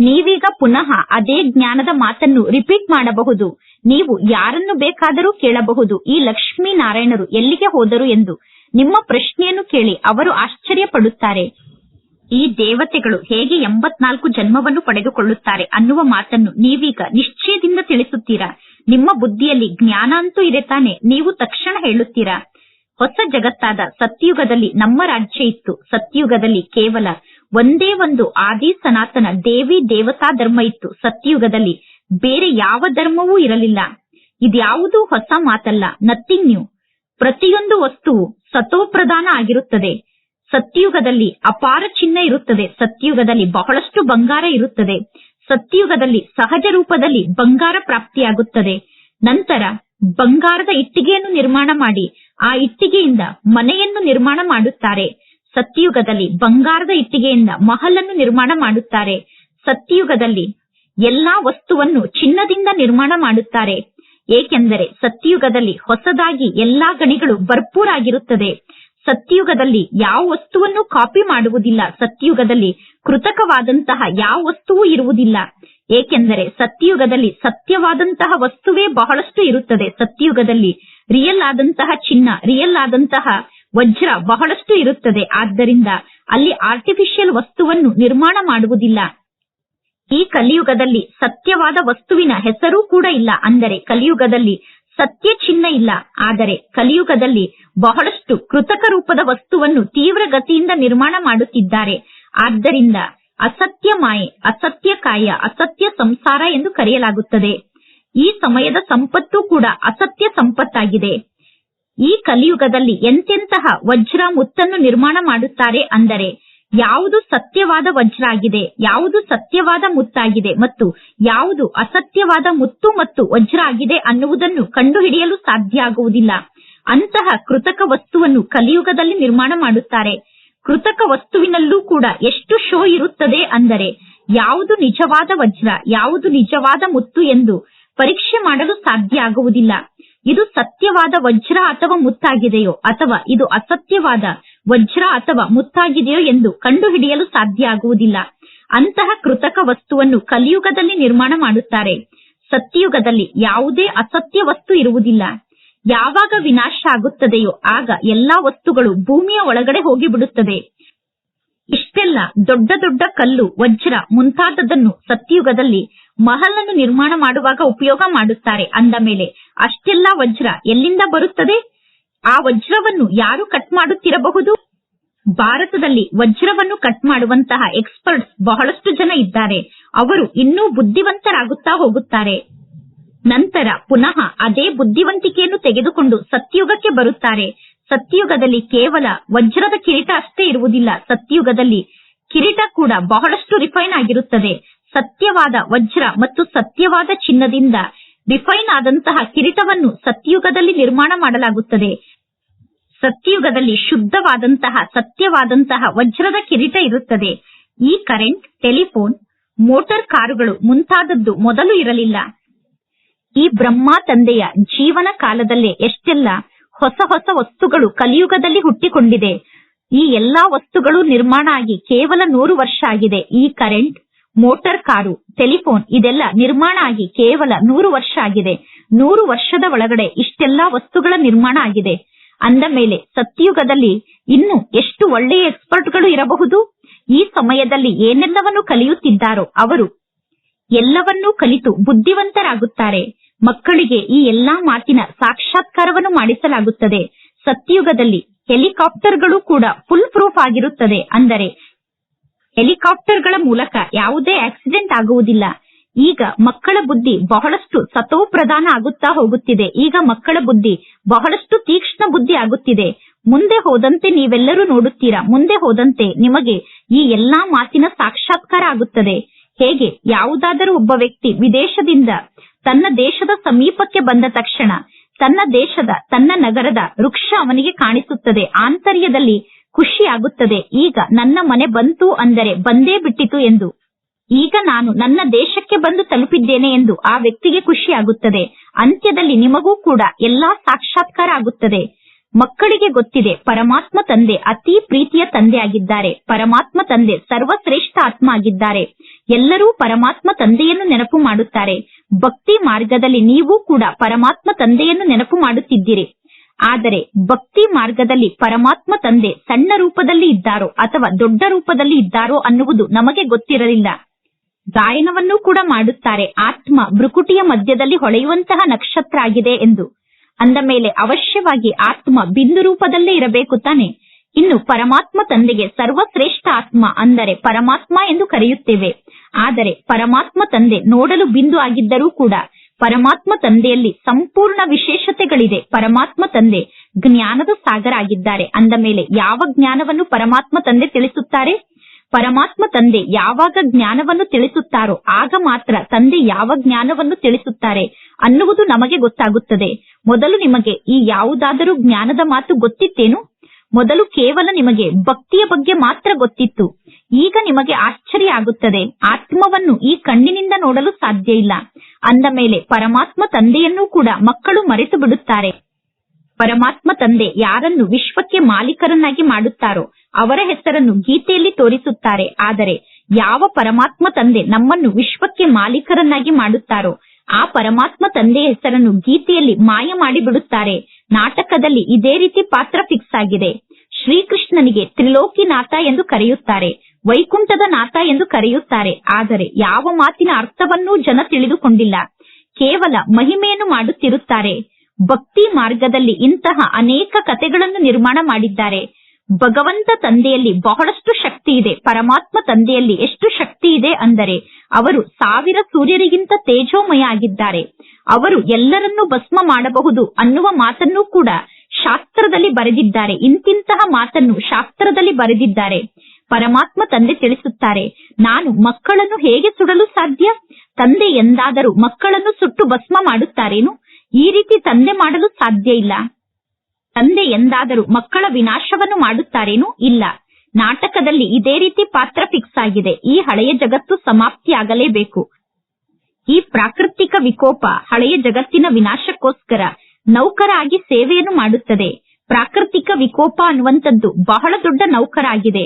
S1: ನೀವೀಗ ಪುನಃ ಅದೇ ಜ್ಞಾನದ ಮಾತನ್ನು ರಿಪೀಟ್ ಮಾಡಬಹುದು. ನೀವು ಯಾರನ್ನು ಬೇಕಾದರೂ ಕೇಳಬಹುದು. ಈ ಲಕ್ಷ್ಮೀನಾರಾಯಣರು ಎಲ್ಲಿಗೆ ಹೋದರು ಎಂದು ನಿಮ್ಮ ಪ್ರಶ್ನೆಯನ್ನು ಕೇಳಿ ಅವರು ಆಶ್ಚರ್ಯ ಪಡುತ್ತಾರೆ ಈ ದೇವತೆಗಳು ಹೇಗೆ ಎಂಬತ್ನಾಲ್ಕು ಜನ್ಮವನ್ನು ಪಡೆದುಕೊಳ್ಳುತ್ತಾರೆ ಅನ್ನುವ ಮಾತನ್ನು ನೀವೀಗ ನಿಶ್ಚಯದಿಂದ ತಿಳಿಸುತ್ತೀರಾ? ನಿಮ್ಮ ಬುದ್ಧಿಯಲ್ಲಿ ಜ್ಞಾನ ಅಂತೂ ಇದೆ ತಾನೆ, ನೀವು ತಕ್ಷಣ ಹೇಳುತ್ತೀರಾ? ಹೊಸ ಜಗತ್ತಾದ ಸತ್ಯುಗದಲ್ಲಿ ನಮ್ಮ ರಾಜ್ಯ ಇತ್ತು. ಸತ್ಯುಗದಲ್ಲಿ ಕೇವಲ ಒಂದೇ ಒಂದು ಆದಿ ಸನಾತನ ದೇವಿ ದೇವತಾ ಧರ್ಮ ಇತ್ತು ಸತ್ಯುಗದಲ್ಲಿ. ಬೇರೆ ಯಾವ ಧರ್ಮವೂ ಇರಲಿಲ್ಲ. ಇದ್ಯಾವುದೂ ಹೊಸ ಮಾತಲ್ಲ. ನಥಿಂಗ್ ನ್ಯೂ ಪ್ರತಿಯೊಂದು ವಸ್ತುವು ಸತೋಪ್ರಧಾನ ಆಗಿರುತ್ತದೆ. ಸತ್ಯುಗದಲ್ಲಿ ಅಪಾರ ಚಿನ್ನ ಇರುತ್ತದೆ. ಸತ್ಯುಗದಲ್ಲಿ ಬಹಳಷ್ಟು ಬಂಗಾರ ಇರುತ್ತದೆ. ಸತ್ಯುಗದಲ್ಲಿ ಸಹಜ ರೂಪದಲ್ಲಿ ಬಂಗಾರ ಪ್ರಾಪ್ತಿಯಾಗುತ್ತದೆ. ನಂತರ ಬಂಗಾರದ ಇಟ್ಟಿಗೆಯನ್ನು ನಿರ್ಮಾಣ ಮಾಡಿ. ಆ ಇಟ್ಟಿಗೆಯಿಂದ ಮನೆಯನ್ನು ನಿರ್ಮಾಣ ಮಾಡುತ್ತಾರೆ. ಸತ್ಯುಗದಲ್ಲಿ ಬಂಗಾರದ ಇಟ್ಟಿಗೆಯಿಂದ ಮಹಲನ್ನು ನಿರ್ಮಾಣ ಮಾಡುತ್ತಾರೆ. ಸತ್ಯಯುಗದಲ್ಲಿ ಎಲ್ಲಾ ವಸ್ತುವನ್ನು ಚಿನ್ನದಿಂದ ನಿರ್ಮಾಣ ಮಾಡುತ್ತಾರೆ. ಏಕೆಂದರೆ ಸತ್ಯಯುಗದಲ್ಲಿ ಹೊಸದಾಗಿ ಎಲ್ಲಾ ಗಣಿಗಳು ಭರ್ಪೂರಾಗಿರುತ್ತದೆ ಸತ್ಯಯುಗದಲ್ಲಿ ಯಾವ ವಸ್ತುವನ್ನು ಕಾಪಿ ಮಾಡುವುದಿಲ್ಲ. ಸತ್ಯಯುಗದಲ್ಲಿ ಕೃತಕವಾದಂತಹ ಯಾವ ವಸ್ತುವೂ ಇರುವುದಿಲ್ಲ. ಏಕೆಂದರೆ ಸತ್ಯಯುಗದಲ್ಲಿ ಸತ್ಯವಾದಂತಹ ವಸ್ತುವೇ ಬಹಳಷ್ಟು ಇರುತ್ತದೆ. ಸತ್ಯಯುಗದಲ್ಲಿ ರಿಯಲ್ ಆದಂತಹ ಚಿನ್ನ ರಿಯಲ್ ಆದಂತಹ ವಜ್ರ ಬಹಳಷ್ಟು ಇರುತ್ತದೆ. ಆದ್ದರಿಂದ ಅಲ್ಲಿ ಆರ್ಟಿಫಿಷಿಯಲ್ ವಸ್ತುವನ್ನು ನಿರ್ಮಾಣ ಮಾಡುವುದಿಲ್ಲ. ಈ ಕಲಿಯುಗದಲ್ಲಿ ಸತ್ಯವಾದ ವಸ್ತುವಿನ ಹೆಸರೂ ಕೂಡ ಇಲ್ಲ. ಅಂದರೆ ಕಲಿಯುಗದಲ್ಲಿ ಸತ್ಯ ಚಿನ್ನ ಇಲ್ಲ. ಆದರೆ ಕಲಿಯುಗದಲ್ಲಿ ಬಹಳಷ್ಟು ಕೃತಕ ರೂಪದ ವಸ್ತುವನ್ನು ತೀವ್ರ ಗತಿಯಿಂದ ನಿರ್ಮಾಣ ಮಾಡುತ್ತಿದ್ದಾರೆ. ಆದ್ದರಿಂದ ಅಸತ್ಯ ಮಾಯೆ, ಅಸತ್ಯ ಕಾಯ, ಅಸತ್ಯ ಸಂಸಾರ ಎಂದು ಕರೆಯಲಾಗುತ್ತದೆ. ಈ ಸಮಯದ ಸಂಪತ್ತು ಕೂಡ ಅಸತ್ಯ ಸಂಪತ್ತಾಗಿದೆ. ಈ ಕಲಿಯುಗದಲ್ಲಿ ಎಂತೆಂತಹ ವಜ್ರ ಮುತ್ತನ್ನು ನಿರ್ಮಾಣ ಮಾಡುತ್ತಾರೆ ಅಂದರೆ ಯಾವುದು ಸತ್ಯವಾದ ವಜ್ರ ಆಗಿದೆ ಯಾವುದು ಸತ್ಯವಾದ ಮುತ್ತಾಗಿದೆ ಮತ್ತು ಯಾವುದು ಅಸತ್ಯವಾದ ಮುತ್ತು ಮತ್ತು ವಜ್ರ ಆಗಿದೆ ಅನ್ನುವುದನ್ನು ಕಂಡುಹಿಡಿಯಲು ಸಾಧ್ಯ ಆಗುವುದಿಲ್ಲ ಅಂತಹ ಕೃತಕ ವಸ್ತುವನ್ನು ಕಲಿಯುಗದಲ್ಲಿ ನಿರ್ಮಾಣ ಮಾಡುತ್ತಾರೆ. ಕೃತಕ ವಸ್ತುವಿನಲ್ಲೂ ಕೂಡ ಎಷ್ಟು ಶೋ ಇರುತ್ತದೆ ಅಂದರೆ ಯಾವುದು ನಿಜವಾದ ವಜ್ರ, ಯಾವುದು ನಿಜವಾದ ಮುತ್ತು ಎಂದು ಪರೀಕ್ಷೆ ಮಾಡಲು ಸಾಧ್ಯ ಆಗುವುದಿಲ್ಲ ಇದು ಸತ್ಯವಾದ ವಜ್ರ ಅಥವಾ ಮುತ್ತಾಗಿದೆಯೋ ಅಥವಾ ಇದು ಅಸತ್ಯವಾದ ವಜ್ರ ಅಥವಾ ಮುತ್ತಾಗಿದೆಯೋ ಎಂದು ಕಂಡುಹಿಡಿಯಲು ಸಾಧ್ಯ ಆಗುವುದಿಲ್ಲ. ಅಂತಹ ಕೃತಕ ವಸ್ತುವನ್ನು ಕಲಿಯುಗದಲ್ಲಿ ನಿರ್ಮಾಣ ಮಾಡುತ್ತಾರೆ. ಸತ್ಯಯುಗದಲ್ಲಿ ಯಾವುದೇ ಅಸತ್ಯ ವಸ್ತು ಇರುವುದಿಲ್ಲ. ಯಾವಾಗ ವಿನಾಶ ಆಗುತ್ತದೆಯೋ ಆಗ ಎಲ್ಲಾ ವಸ್ತುಗಳು ಭೂಮಿಯ ಒಳಗಡೆ ಹೋಗಿಬಿಡುತ್ತದೆ ಇಷ್ಟೆಲ್ಲ ದೊಡ್ಡ ದೊಡ್ಡ ಕಲ್ಲು ವಜ್ರ ಮುಂತಾದದನ್ನು ಸತ್ಯಯುಗದಲ್ಲಿ ಮಹಲನ್ನು ನಿರ್ಮಾಣ ಮಾಡುವಾಗ ಉಪಯೋಗ ಮಾಡುತ್ತಾರೆ ಅಂದ ಮೇಲೆ, ಅಷ್ಟೆಲ್ಲ ವಜ್ರ ಎಲ್ಲಿಂದ ಬರುತ್ತದೆ? ಆ ವಜ್ರವನ್ನು ಯಾರು ಕಟ್ ಮಾಡುತ್ತಿರಬಹುದು? ಭಾರತದಲ್ಲಿ ವಜ್ರವನ್ನು ಕಟ್ ಮಾಡುವಂತಹ ಎಕ್ಸ್ಪರ್ಟ್ಸ್ ಬಹಳಷ್ಟು ಜನ ಇದ್ದಾರೆ. ಅವರು ಇನ್ನೂ ಬುದ್ಧಿವಂತರಾಗುತ್ತಾ ಹೋಗುತ್ತಾರೆ. ನಂತರ ಪುನಃ ಅದೇ ಬುದ್ಧಿವಂತಿಕೆಯನ್ನು ತೆಗೆದುಕೊಂಡು ಸತ್ಯುಗಕ್ಕೆ ಬರುತ್ತಾರೆ. ಸತ್ಯುಗದಲ್ಲಿ ಕೇವಲ ವಜ್ರದ ಕಿರೀಟ ಅಷ್ಟೇ ಇರುವುದಿಲ್ಲ. ಸತ್ಯುಗದಲ್ಲಿ ಕಿರೀಟ ಕೂಡ ಬಹಳಷ್ಟು ರಿಫೈನ್ ಆಗಿರುತ್ತದೆ. ಸತ್ಯವಾದ ವಜ್ರ ಮತ್ತು ಸತ್ಯವಾದ ಚಿನ್ನದಿಂದ ರಿಫೈನ್ ಆದಂತಹ ಕಿರೀಟವನ್ನು ಸತ್ಯುಗದಲ್ಲಿ ನಿರ್ಮಾಣ ಮಾಡಲಾಗುತ್ತದೆ. ಸತ್ಯಯುಗದಲ್ಲಿ ಶುದ್ಧವಾದಂತಹ, ಸತ್ಯವಾದಂತಹ ವಜ್ರದ ಕಿರೀಟ ಇರುತ್ತದೆ. ಈ ಕರೆಂಟ್, ಟೆಲಿಫೋನ್, ಮೋಟಾರ್ ಕಾರುಗಳು ಮುಂತಾದದ್ದು ಮೊದಲು ಇರಲಿಲ್ಲ. ಈ ಬ್ರಹ್ಮ ತಂದೆಯ ಜೀವನ ಕಾಲದಲ್ಲೇ ಎಷ್ಟೆಲ್ಲ ಹೊಸ ಹೊಸ ವಸ್ತುಗಳು ಕಲಿಯುಗದಲ್ಲಿ ಹುಟ್ಟಿಕೊಂಡಿದೆ. ಈ ಎಲ್ಲಾ ವಸ್ತುಗಳು ನಿರ್ಮಾಣ ಆಗಿ ಕೇವಲ ನೂರು ವರ್ಷ ಆಗಿದೆ. ಈ ಕರೆಂಟ್ ಮೋಟಾರ್ ಕಾರು, ಟೆಲಿಫೋನ್ ಇದೆಲ್ಲ ನಿರ್ಮಾಣ ಆಗಿ ಕೇವಲ ನೂರು ವರ್ಷ ಆಗಿದೆ. ನೂರು ವರ್ಷದ ಒಳಗಡೆ ಇಷ್ಟೆಲ್ಲಾ ವಸ್ತುಗಳ ನಿರ್ಮಾಣ ಆಗಿದೆ. ಅಂದ ಮೇಲೆ ಸತ್ಯುಗದಲ್ಲಿ ಇನ್ನು ಎಷ್ಟು ಒಳ್ಳೆಯ ಎಕ್ಸ್ಪರ್ಟ್ಗಳು ಇರಬಹುದು? ಈ ಸಮಯದಲ್ಲಿ ಏನೆಲ್ಲವನ್ನು ಕಲಿಯುತ್ತಿದ್ದಾರೋ ಅವರು? ಎಲ್ಲವನ್ನೂ ಕಲಿತು ಬುದ್ಧಿವಂತರಾಗುತ್ತಾರೆ. ಮಕ್ಕಳಿಗೆ ಈ ಎಲ್ಲಾ ಮಾತಿನ ಸಾಕ್ಷಾತ್ಕಾರವನ್ನು ಮಾಡಿಸಲಾಗುತ್ತದೆ. ಸತ್ಯುಗದಲ್ಲಿ ಹೆಲಿಕಾಪ್ಟರ್ಗಳು ಕೂಡ ಫುಲ್ ಪ್ರೂಫ್ ಆಗಿರುತ್ತದೆ. ಅಂದರೆ ಹೆಲಿಕಾಪ್ಟರ್ಗಳ ಮೂಲಕ ಯಾವುದೇ ಆಕ್ಸಿಡೆಂಟ್ ಆಗುವುದಿಲ್ಲ. ಈಗ ಮಕ್ಕಳ ಬುದ್ಧಿ ಬಹಳಷ್ಟು ಸತೋ ಪ್ರಧಾನ ಆಗುತ್ತಾ ಹೋಗುತ್ತಿದೆ. ಈಗ ಮಕ್ಕಳ ಬುದ್ಧಿ ಬಹಳಷ್ಟು ತೀಕ್ಷ್ಣ ಬುದ್ಧಿ ಆಗುತ್ತಿದೆ. ಮುಂದೆ ಹೋದಂತೆ ನೀವೆಲ್ಲರೂ ನೋಡುತ್ತೀರಾ? ಮುಂದೆ ಹೋದಂತೆ ನಿಮಗೆ ಈ ಎಲ್ಲಾ ಮಾತಿನ ಸಾಕ್ಷಾತ್ಕಾರ ಆಗುತ್ತದೆ. ಹೇಗೆ? ಯಾವುದಾದರೂ ಒಬ್ಬ ವ್ಯಕ್ತಿ ವಿದೇಶದಿಂದ ತನ್ನ ದೇಶದ ಸಮೀಪಕ್ಕೆ ಬಂದ ತಕ್ಷಣ ತನ್ನ ದೇಶದ, ತನ್ನ ನಗರದ ವೃಕ್ಷ ಅವನಿಗೆ ಕಾಣಿಸುತ್ತದೆ. ಆಂತರ್ಯದಲ್ಲಿ ಖುಷಿ ಆಗುತ್ತದೆ ಈಗ ನನ್ನ ಮನೆ ಬಂತು ಅಂದರೆ ಬಂದೇ ಬಿಟ್ಟಿತು ಎಂದು. ಈಗ ನಾನು ನನ್ನ ದೇಶಕ್ಕೆ ಬಂದು ತಲುಪಿದ್ದೇನೆ ಎಂದು ಆ ವ್ಯಕ್ತಿಗೆ ಖುಷಿಯಾಗುತ್ತದೆ. ಅಂತ್ಯದಲ್ಲಿ ನಿಮಗೂ ಕೂಡ ಎಲ್ಲಾ ಸಾಕ್ಷಾತ್ಕಾರ ಆಗುತ್ತದೆ. ಮಕ್ಕಳಿಗೆ ಗೊತ್ತಿದೆ, ಪರಮಾತ್ಮ ತಂದೆ ಅತಿ ಪ್ರೀತಿಯ ತಂದೆ ಆಗಿದ್ದಾರೆ ಪರಮಾತ್ಮ ತಂದೆ ಸರ್ವಶ್ರೇಷ್ಠ ಆತ್ಮ ಆಗಿದ್ದಾರೆ ಎಲ್ಲರೂ ಪರಮಾತ್ಮ ತಂದೆಯನ್ನು ನೆನಪು ಮಾಡುತ್ತಾರೆ. ಭಕ್ತಿ ಮಾರ್ಗದಲ್ಲಿ ನೀವು ಕೂಡ ಪರಮಾತ್ಮ ತಂದೆಯನ್ನು ನೆನಪು ಮಾಡುತ್ತಿದ್ದೀರಿ. ಆದರೆ ಭಕ್ತಿ ಮಾರ್ಗದಲ್ಲಿ ಪರಮಾತ್ಮ ತಂದೆ ಸಣ್ಣ ರೂಪದಲ್ಲಿ ಇದ್ದಾರೋ ಅಥವಾ ದೊಡ್ಡ ರೂಪದಲ್ಲಿ ಇದ್ದಾರೋ ಅನ್ನುವುದು ನಮಗೆ ಗೊತ್ತಿರಲಿಲ್ಲ. ಗಾಯನವನ್ನು ಕೂಡ ಮಾಡುತ್ತಾರೆ. ಆತ್ಮ ಭ್ರುಕುಟಿಯ ಮಧ್ಯದಲ್ಲಿ ಹೊಳೆಯುವಂತಹ ನಕ್ಷತ್ರ ಆಗಿದೆ ಎಂದು. ಅಂದ ಮೇಲೆ ಅವಶ್ಯವಾಗಿ ಆತ್ಮ ಬಿಂದು ರೂಪದಲ್ಲೇ ಇರಬೇಕು ತಾನೆ. ಇನ್ನು ಪರಮಾತ್ಮ ತಂದೆಗೆ ಸರ್ವಶ್ರೇಷ್ಠ ಆತ್ಮ ಅಂದರೆ ಪರಮಾತ್ಮ ಎಂದು ಕರೆಯುತ್ತೇವೆ. ಆದರೆ ಪರಮಾತ್ಮ ತಂದೆ ನೋಡಲು ಬಿಂದು ಆಗಿದ್ದರೂ ಕೂಡ ಪರಮಾತ್ಮ ತಂದೆಯಲ್ಲಿ ಸಂಪೂರ್ಣ ವಿಶೇಷತೆಗಳಿದೆ. ಪರಮಾತ್ಮ ತಂದೆ ಜ್ಞಾನದ ಸಾಗರ ಆಗಿದ್ದಾರೆ. ಅಂದ ಮೇಲೆ ಯಾವ ಜ್ಞಾನವನ್ನು ಪರಮಾತ್ಮ ತಂದೆ ತಿಳಿಸುತ್ತಾರೆ? ಪರಮಾತ್ಮ ತಂದೆ ಯಾವಾಗ ಜ್ಞಾನವನ್ನು ತಿಳಿಸುತ್ತಾರೋ ಆಗ ಮಾತ್ರ ತಂದೆ ಯಾವ ಜ್ಞಾನವನ್ನು ತಿಳಿಸುತ್ತಾರೆ ಅನ್ನುವುದು ನಮಗೆ ಗೊತ್ತಾಗುತ್ತದೆ. ಮೊದಲು ನಿಮಗೆ ಈ ಯಾವುದಾದರೂ ಜ್ಞಾನದ ಮಾತು ಗೊತ್ತಿತ್ತೇನು? ಮೊದಲು ಕೇವಲ ನಿಮಗೆ ಭಕ್ತಿಯ ಬಗ್ಗೆ ಮಾತ್ರ ಗೊತ್ತಿತ್ತು. ಈಗ ನಿಮಗೆ ಆಶ್ಚರ್ಯ ಆಗುತ್ತದೆ. ಆತ್ಮವನ್ನು ಈ ಕಣ್ಣಿನಿಂದ ನೋಡಲು ಸಾಧ್ಯ ಇಲ್ಲ. ಅಂದ ಮೇಲೆ ಪರಮಾತ್ಮ ತಂದೆಯನ್ನೂ ಕೂಡ ಮಕ್ಕಳು ಮರೆತು ಬಿಡುತ್ತಾರೆ. ಪರಮಾತ್ಮ ತಂದೆ ಯಾರನ್ನು ವಿಶ್ವಕ್ಕೆ ಮಾಲೀಕರನ್ನಾಗಿ ಮಾಡುತ್ತಾರೋ ಅವರ ಹೆಸರನ್ನು ಗೀತೆಯಲ್ಲಿ ತೋರಿಸುತ್ತಾರೆ. ಆದರೆ ಯಾವ ಪರಮಾತ್ಮ ತಂದೆ ನಮ್ಮನ್ನು ವಿಶ್ವಕ್ಕೆ ಮಾಲೀಕರನ್ನಾಗಿ ಮಾಡುತ್ತಾರೋ ಆ ಪರಮಾತ್ಮ ತಂದೆಯ ಹೆಸರನ್ನು ಗೀತೆಯಲ್ಲಿ ಮಾಯ ಮಾಡಿಬಿಡುತ್ತಾರೆ ನಾಟಕದಲ್ಲಿ ಇದೇ ರೀತಿ ಪಾತ್ರ ಫಿಕ್ಸ್ ಆಗಿದೆ. ಶ್ರೀಕೃಷ್ಣನಿಗೆ ತ್ರಿಲೋಕಿನಾಥ ಎಂದು ಕರೆಯುತ್ತಾರೆ. ವೈಕುಂಠದ ನಾಥ ಎಂದು ಕರೆಯುತ್ತಾರೆ. ಆದರೆ ಯಾವ ಮಾತಿನ ಅರ್ಥವನ್ನೂ ಜನ ತಿಳಿದುಕೊಂಡಿಲ್ಲ. ಕೇವಲ ಮಹಿಮೆಯನ್ನು ಮಾಡುತ್ತಿರುತ್ತಾರೆ. ಭಕ್ತಿ ಮಾರ್ಗದಲ್ಲಿ ಇಂತಹ ಅನೇಕ ಕಥೆಗಳನ್ನು ನಿರ್ಮಾಣ ಮಾಡಿದ್ದಾರೆ. ಭಗವಂತ ತಂದೆಯಲ್ಲಿ ಬಹಳಷ್ಟು ಶಕ್ತಿ ಇದೆ. ಪರಮಾತ್ಮ ತಂದೆಯಲ್ಲಿ ಎಷ್ಟು ಶಕ್ತಿ ಇದೆ ಅಂದರೆ ಅವರು ಸಾವಿರ ಸೂರ್ಯರಿಗಿಂತ ತೇಜೋಮಯ ಆಗಿದ್ದಾರೆ. ಅವರು ಎಲ್ಲರನ್ನೂ ಭಸ್ಮ ಮಾಡಬಹುದು ಅನ್ನುವ ಮಾತನ್ನು ಕೂಡ ಶಾಸ್ತ್ರದಲ್ಲಿ ಬರೆದಿದ್ದಾರೆ. ಇಂತಿಂತಹ ಮಾತನ್ನು ಶಾಸ್ತ್ರದಲ್ಲಿ ಬರೆದಿದ್ದಾರೆ. ಪರಮಾತ್ಮ ತಂದೆ ತಿಳಿಸುತ್ತಾರೆ. ನಾನು ಮಕ್ಕಳನ್ನು ಹೇಗೆ ಸುಡಲು ಸಾಧ್ಯ? ತಂದೆ ಎಂದಾದರೂ ಮಕ್ಕಳನ್ನು ಸುಟ್ಟು ಭಸ್ಮ ಮಾಡುತ್ತಾರೇನು? ಈ ರೀತಿ ತಂದೆ ಮಾಡಲು ಸಾಧ್ಯ ಇಲ್ಲ. ತಂದೆ ಎಂದಾದರೂ ಮಕ್ಕಳ ವಿನಾಶವನ್ನು ಮಾಡುತ್ತಾರೇನು? ಇಲ್ಲ. ನಾಟಕದಲ್ಲಿ ಇದೇ ರೀತಿ ಪಾತ್ರ ಫಿಕ್ಸ್ ಆಗಿದೆ. ಈ ಹಳೆಯ ಜಗತ್ತು ಸಮಾಪ್ತಿಯಾಗಲೇಬೇಕು ಈ ಪ್ರಾಕೃತಿಕ ವಿಕೋಪ ಹಳೆಯ ಜಗತ್ತಿನ ವಿನಾಶಕ್ಕೋಸ್ಕರ ನೌಕರಾಗಿ ಸೇವೆಯನ್ನು ಮಾಡುತ್ತದೆ. ಪ್ರಾಕೃತಿಕ ವಿಕೋಪ ಅನ್ನುವಂಥದ್ದು ಬಹಳ ದೊಡ್ಡ ನೌಕರ ಆಗಿದೆ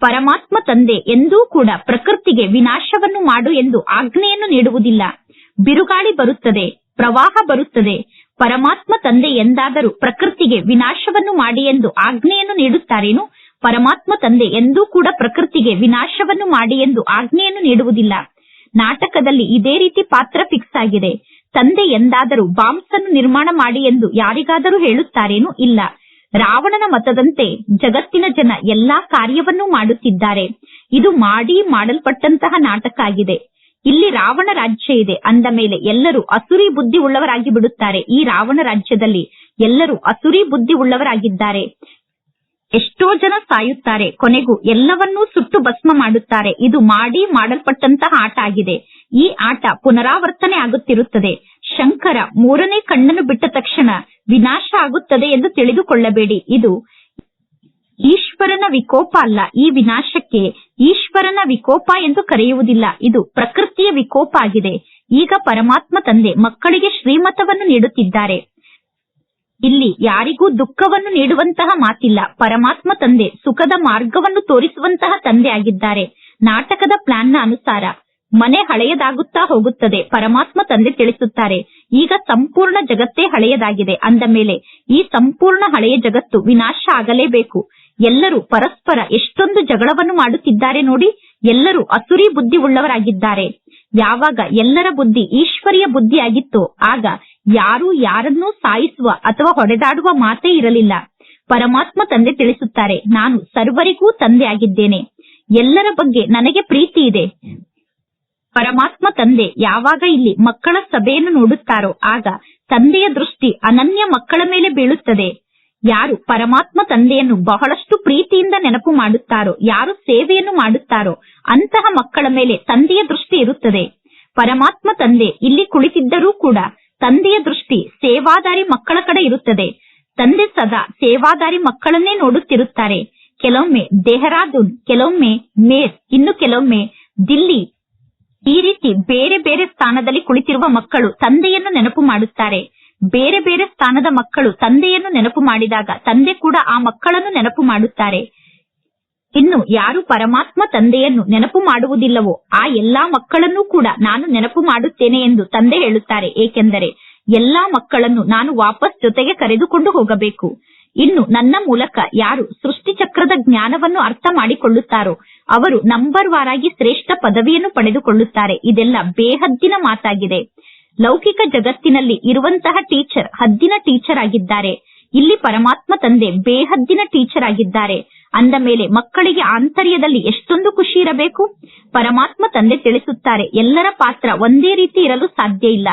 S1: ಪರಮಾತ್ಮ ತಂದೆ ಎಂದೂ ಕೂಡ ಪ್ರಕೃತಿಗೆ ವಿನಾಶವನ್ನು ಮಾಡು ಎಂದು ಆಜ್ಞೆಯನ್ನು ನೀಡುವುದಿಲ್ಲ. ಬಿರುಗಾಳಿ ಬರುತ್ತದೆ, ಪ್ರವಾಹ ಬರುತ್ತದೆ. ಪರಮಾತ್ಮ ತಂದೆ ಎಂದಾದರೂ ಪ್ರಕೃತಿಗೆ ವಿನಾಶವನ್ನು ಮಾಡಿ ಎಂದು ಆಜ್ಞೆಯನ್ನು ನೀಡುತ್ತಾರೇನು? ಪರಮಾತ್ಮ ತಂದೆ ಎಂದೂ ಕೂಡ ಪ್ರಕೃತಿಗೆ ವಿನಾಶವನ್ನು ಮಾಡಿ ಎಂದು ಆಜ್ಞೆಯನ್ನು ನೀಡುವುದಿಲ್ಲ. ನಾಟಕದಲ್ಲಿ ಇದೇ ರೀತಿ ಪಾತ್ರ ಫಿಕ್ಸ್ ಆಗಿದೆ. ತಂದೆ ಎಂದಾದರೂ ಬಾಂಬ್ಸ್ ಅನ್ನು ನಿರ್ಮಾಣ ಮಾಡಿ ಎಂದು ಯಾರಿಗಾದರೂ ಹೇಳುತ್ತಾರೇನು? ಇಲ್ಲ. ರಾವಣನ ಮತದಂತೆ ಜಗತ್ತಿನ ಜನ ಎಲ್ಲಾ ಕಾರ್ಯವನ್ನೂ ಮಾಡುತ್ತಿದ್ದಾರೆ. ಇದು ಮಾಡಿ ಮಾಡಲ್ಪಟ್ಟಂತಹ ನಾಟಕ ಆಗಿದೆ ಇಲ್ಲಿ ರಾವಣ ರಾಜ್ಯ ಇದೆ. ಅಂದ ಮೇಲೆ ಎಲ್ಲರೂ ಅಸುರಿ ಬುದ್ಧಿ ಉಳ್ಳವರಾಗಿ ಬಿಡುತ್ತಾರೆ. ಈ ರಾವಣ ರಾಜ್ಯದಲ್ಲಿ ಎಲ್ಲರೂ ಅಸುರಿ ಬುದ್ಧಿ ಉಳ್ಳವರಾಗಿದ್ದಾರೆ ಎಷ್ಟೋ ಜನ ಸಾಯುತ್ತಾರೆ. ಕೊನೆಗೂ ಎಲ್ಲವನ್ನೂ ಸುಟ್ಟು ಭಸ್ಮ ಮಾಡುತ್ತಾರೆ. ಇದು ಮಾಡಿ ಮಾಡಲ್ಪಟ್ಟಂತಹ ಆಟ ಆಗಿದೆ. ಈ ಆಟ ಪುನರಾವರ್ತನೆ ಆಗುತ್ತಿರುತ್ತದೆ. ಶಂಕರ ಮೂರನೇ ಕಣ್ಣನ್ನು ಬಿಟ್ಟ ತಕ್ಷಣ ವಿನಾಶ ಆಗುತ್ತದೆ ಎಂದು ತಿಳಿದುಕೊಳ್ಳಬೇಡಿ. ಇದು ಈಶ್ವರನ ವಿಕೋಪ ಅಲ್ಲ. ಈ ವಿನಾಶಕ್ಕೆ ಈಶ್ವರನ ವಿಕೋಪ ಎಂದು ಕರೆಯುವುದಿಲ್ಲ. ಇದು ಪ್ರಕೃತಿಯ ವಿಕೋಪ ಆಗಿದೆ. ಈಗ ಪರಮಾತ್ಮ ತಂದೆ ಮಕ್ಕಳಿಗೆ ಶ್ರೀಮತವನ್ನು ನೀಡುತ್ತಿದ್ದಾರೆ. ಇಲ್ಲಿ ಯಾರಿಗೂ ದುಃಖವನ್ನು ನೀಡುವಂತಹ ಮಾತಿಲ್ಲ. ಪರಮಾತ್ಮ ತಂದೆ ಸುಖದ ಮಾರ್ಗವನ್ನು ತೋರಿಸುವಂತಹ ತಂದೆ ಆಗಿದ್ದಾರೆ. ನಾಟಕದ ಪ್ಲಾನ್ನ ಅನುಸಾರ. ಮನೆ ಹಳೆಯದಾಗುತ್ತಾ ಹೋಗುತ್ತದೆ. ಪರಮಾತ್ಮ ತಂದೆ ತಿಳಿಸುತ್ತಾರೆ. ಈಗ ಸಂಪೂರ್ಣ ಜಗತ್ತೇ ಹಳೆಯದಾಗಿದೆ. ಅಂದ ಮೇಲೆ ಈ ಸಂಪೂರ್ಣ ಹಳೆಯ ಜಗತ್ತು ವಿನಾಶ ಆಗಲೇಬೇಕು. ಎಲ್ಲರೂ ಪರಸ್ಪರ ಎಷ್ಟೊಂದು ಜಗಳವನ್ನು ಮಾಡುತ್ತಿದ್ದಾರೆ ನೋಡಿ, ಎಲ್ಲರೂ ಅಸುರಿ ಬುದ್ಧಿ ಉಳ್ಳವರಾಗಿದ್ದಾರೆ ಯಾವಾಗ ಎಲ್ಲರ ಬುದ್ಧಿ ಈಶ್ವರಿಯ ಬುದ್ಧಿ ಆಗಿತ್ತೋ ಆಗ ಯಾರೂ ಯಾರನ್ನೂ ಸಾಯಿಸುವ ಅಥವಾ ಹೊಡೆದಾಡುವ ಮಾತೇ ಇರಲಿಲ್ಲ. ಪರಮಾತ್ಮ ತಂದೆ ತಿಳಿಸುತ್ತಾರೆ, ನಾನು ಸರ್ವರಿಗೂ ತಂದೆ ಆಗಿದ್ದೇನೆ ಎಲ್ಲರ ಬಗ್ಗೆ ನನಗೆ ಪ್ರೀತಿ ಇದೆ ಪರಮಾತ್ಮ ತಂದೆ ಯಾವಾಗ ಇಲ್ಲಿ ಮಕ್ಕಳ ಸಭೆಯನ್ನು ನೋಡುತ್ತಾರೋ ಆಗ ತಂದೆಯ ದೃಷ್ಟಿ ಅನನ್ಯ ಮಕ್ಕಳ ಮೇಲೆ ಬೀಳುತ್ತದೆ. ಯಾರು ಪರಮಾತ್ಮ ತಂದೆಯನ್ನು ಬಹಳಷ್ಟು ಪ್ರೀತಿಯಿಂದ ನೆನಪು ಮಾಡುತ್ತಾರೋ, ಯಾರು ಸೇವೆಯನ್ನು ಮಾಡುತ್ತಾರೋ, ಅಂತಹ ಮಕ್ಕಳ ಮೇಲೆ ತಂದೆಯ ದೃಷ್ಟಿ ಇರುತ್ತದೆ. ಪರಮಾತ್ಮ ತಂದೆ ಇಲ್ಲಿ ಕುಳಿತಿದ್ದರೂ ಕೂಡ ತಂದೆಯ ದೃಷ್ಟಿ ಸೇವಾದಾರಿ ಮಕ್ಕಳ ಕಡೆ ಇರುತ್ತದೆ. ತಂದೆ ಸದಾ ಸೇವಾದಾರಿ ಮಕ್ಕಳನ್ನೇ ನೋಡುತ್ತಿರುತ್ತಾರೆ. ಕೆಲವೊಮ್ಮೆ ದೆಹರಾದೂನ್ ಕೆಲವೊಮ್ಮೆ ಮೇರ್ ಇನ್ನು ಕೆಲವೊಮ್ಮೆ ದಿಲ್ಲಿ ಈ ರೀತಿ ಬೇರೆ ಬೇರೆ ಸ್ಥಾನದಲ್ಲಿ ಕುಳಿತಿರುವ ಮಕ್ಕಳು ತಂದೆಯನ್ನು ನೆನಪು ಮಾಡುತ್ತಾರೆ. ಬೇರೆ ಬೇರೆ ಸ್ಥಾನದ ಮಕ್ಕಳು ತಂದೆಯನ್ನು ನೆನಪು ಮಾಡಿದಾಗ ತಂದೆ ಕೂಡ ಆ ಮಕ್ಕಳನ್ನು ನೆನಪು ಮಾಡುತ್ತಾರೆ. ಇನ್ನು ಯಾರು ಪರಮಾತ್ಮ ತಂದೆಯನ್ನು ನೆನಪು ಮಾಡುವುದಿಲ್ಲವೋ ಆ ಎಲ್ಲಾ ಮಕ್ಕಳನ್ನು ಕೂಡ ನಾನು ನೆನಪು ಮಾಡುತ್ತೇನೆ ಎಂದು ತಂದೆ ಹೇಳುತ್ತಾರೆ. ಏಕೆಂದರೆ ಎಲ್ಲಾ ಮಕ್ಕಳನ್ನು ನಾನು ವಾಪಸ್ ಜೊತೆಗೆ ಕರೆದುಕೊಂಡು ಹೋಗಬೇಕು. ಇನ್ನು ನನ್ನ ಮೂಲಕ ಯಾರು ಸೃಷ್ಟಿ ಚಕ್ರದ ಜ್ಞಾನವನ್ನು ಅರ್ಥ ಮಾಡಿಕೊಳ್ಳುತ್ತಾರೋ, ಅವರು ನಂಬರ್ ವಾರಾಗಿ ಶ್ರೇಷ್ಠ ಪದವಿಯನ್ನು ಪಡೆದುಕೊಳ್ಳುತ್ತಾರೆ. ಇದೆಲ್ಲ ಬೇಹದ್ದಿನ ಮಾತಾಗಿದೆ. ಲೌಕಿಕ ಜಗತ್ತಿನಲ್ಲಿ ಇರುವಂತಹ ಟೀಚರ್ ಹದ್ದಿನ ಟೀಚರ್ ಆಗಿದ್ದಾರೆ. ಇಲ್ಲಿ ಪರಮಾತ್ಮ ತಂದೆ ಬೇಹದ್ದಿನ ಟೀಚರ್ ಆಗಿದ್ದಾರೆ. ಅಂದ ಮೇಲೆ ಮಕ್ಕಳಿಗೆ ಆಂತರ್ಯದಲ್ಲಿ ಎಷ್ಟೊಂದು ಖುಷಿ ಇರಬೇಕು? ಪರಮಾತ್ಮ ತಂದೆ ತಿಳಿಸುತ್ತಾರೆ, ಎಲ್ಲರ ಪಾತ್ರ ಒಂದೇ ರೀತಿ ಇರಲು ಸಾಧ್ಯ ಇಲ್ಲ.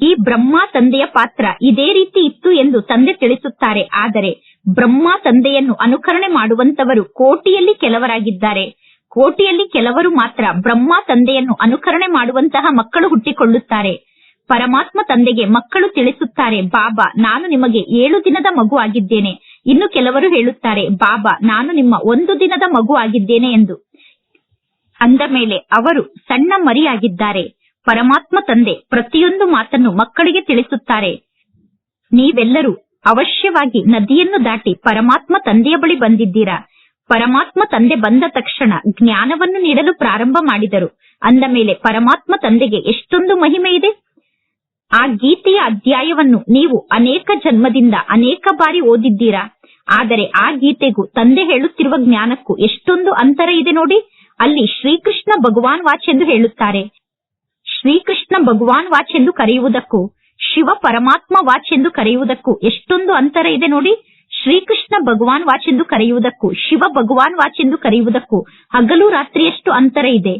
S1: ಈ ಬ್ರಹ್ಮ ತಂದೆಯ ಪಾತ್ರ ಇದೇ ರೀತಿ ಇತ್ತು ಎಂದು ತಂದೆ ತಿಳಿಸುತ್ತಾರೆ. ಆದರೆ ಬ್ರಹ್ಮ ತಂದೆಯನ್ನು ಅನುಕರಣೆ ಮಾಡುವಂತವರು ಕೋಟಿಯಲ್ಲಿ ಕೆಲವರಾಗಿದ್ದಾರೆ. ಕೋಟಿಯಲ್ಲಿ ಕೆಲವರು ಮಾತ್ರ ಬ್ರಹ್ಮ ತಂದೆಯನ್ನು ಅನುಕರಣೆ ಮಾಡುವಂತಹ ಮಕ್ಕಳು ಹುಟ್ಟಿಕೊಳ್ಳುತ್ತಾರೆ. ಪರಮಾತ್ಮ ತಂದೆಗೆ ಮಕ್ಕಳು ತಿಳಿಸುತ್ತಾರೆ, ಬಾಬಾ, ನಾನು ನಿಮಗೆ ಏಳು ದಿನದ ಮಗು ಆಗಿದ್ದೇನೆ. ಇನ್ನು ಕೆಲವರು ಹೇಳುತ್ತಾರೆ, ಬಾಬಾ, ನಾನು ನಿಮ್ಮ ಒಂದು ದಿನದ ಮಗು ಆಗಿದ್ದೇನೆ ಎಂದು. ಅಂದ ಮೇಲೆ ಅವರು ಸಣ್ಣ ಮರಿಯಾಗಿದ್ದಾರೆ. ಪರಮಾತ್ಮ ತಂದೆ ಪ್ರತಿಯೊಂದು ಮಾತನ್ನು ಮಕ್ಕಳಿಗೆ ತಿಳಿಸುತ್ತಾರೆ. ನೀವೆಲ್ಲರೂ ಅವಶ್ಯವಾಗಿ ನದಿಯನ್ನು ದಾಟಿ ಪರಮಾತ್ಮ ತಂದೆಯ ಬಳಿ ಬಂದಿದ್ದೀರಾ. ಪರಮಾತ್ಮ ತಂದೆ ಬಂದ ತಕ್ಷಣ ಜ್ಞಾನವನ್ನು ನೀಡಲು ಪ್ರಾರಂಭ ಮಾಡಿದರು. ಅಂದ ಮೇಲೆ ಪರಮಾತ್ಮ ತಂದೆಗೆ ಎಷ್ಟೊಂದು ಮಹಿಮೆ ಇದೆ. ಆ ಗೀತೆಯ ಅಧ್ಯಾಯವನ್ನು ನೀವು ಅನೇಕ ಜನ್ಮದಿಂದ ಅನೇಕ ಬಾರಿ ಓದಿದ್ದೀರಾ. ಆದರೆ ಆ ಗೀತೆಗೂ ತಂದೆ ಹೇಳುತ್ತಿರುವ ಜ್ಞಾನಕ್ಕೂ ಎಷ್ಟೊಂದು ಅಂತರ ಇದೆ ನೋಡಿ. ಅಲ್ಲಿ ಶ್ರೀಕೃಷ್ಣ ಭಗವಾನ್ ವಾಚ್ ಎಂದು ಹೇಳುತ್ತಾರೆ. ಶ್ರೀಕೃಷ್ಣ ಭಗವಾನ್ ವಾಚ್ ಎಂದು ಕರೆಯುವುದಕ್ಕೂ, ಶಿವ ಪರಮಾತ್ಮ ವಾಚ್ ಎಂದು ಕರೆಯುವುದಕ್ಕೂ ಎಷ್ಟೊಂದು ಅಂತರ ಇದೆ ನೋಡಿ. ಶ್ರೀಕೃಷ್ಣ ಭಗವಾನ್ ವಾಚ್ ಎಂದು ಕರೆಯುವುದಕ್ಕೂ, ಶಿವ ಭಗವಾನ್ ವಾಚ್ ಎಂದು ಕರೆಯುವುದಕ್ಕೂ ಹಗಲು ರಾತ್ರಿಯಷ್ಟು ಅಂತರ ಇದೆ.